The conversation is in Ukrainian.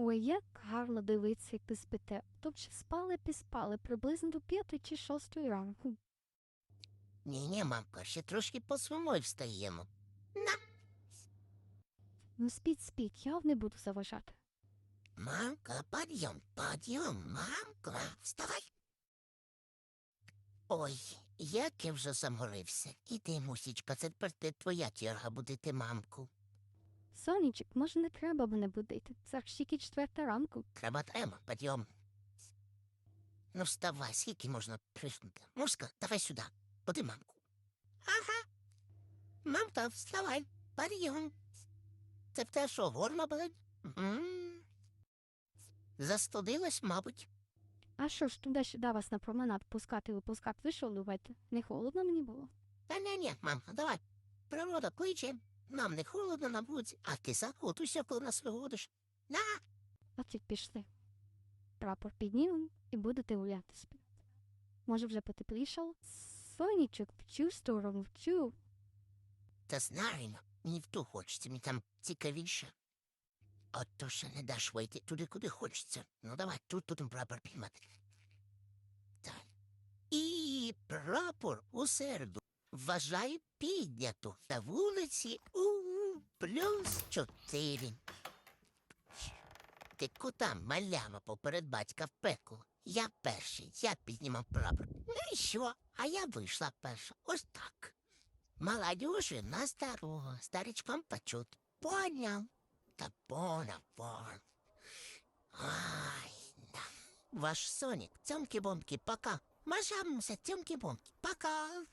Ой, як гарно дивитися, як ви спите. Тобто спали піспали приблизно до п'ятої чи шостої ранку. Ні, ні, мамка, ще трошки по своєму встаємо. Ну спіть, спіть, я не буду заважати. Мамка, подъем, подъем, мамка, вставай. Ой, як я вже заморився. Іди, мусічка, це тепер ти твоя черга будити мамку. Сонечок, може не треба мене будити. Це ж тільки четверта ранку. Треба треба, подъем. Ну вставай, скільки можна приснути? Муска, давай сюди, буди мамку. Ага. Мамка, вставай, подъем. Це в те що, горло болить? Застудилась, мабуть. А що ж, туди-сюди вас на променад пускати випускати, ви що любите? Не холодно мені було? Та ні, ні, мамка, давай. Природа кличе, нам не холодно на вулиці, а ти закутуйся, коли нас виводиш. На, А ті пішли. Прапор піднімемо і будете гуляти собі. Може, вже потеплішало? Сонечок, в цю сторону, в та знаю, мені в ту хочеться, мені там цікавіше. От то ще не даш вийти туди, куди хочеться. Ну давай, тут будемо прапор піднімати. Так. І прапор у середу вважаю підняту на вулиці у плюс чотири. Ти кута маляма поперед батька в пекло. Я перший, я піднімав прапор. Ну і що? А я вийшла перша. Ось так. Молодежи на здорово, старичкам почут. Понял? Да понял, понял. Ай, да. Ваш Соник, цьомки-бомки, пока. Мажамся, цьомки-бомки, пока.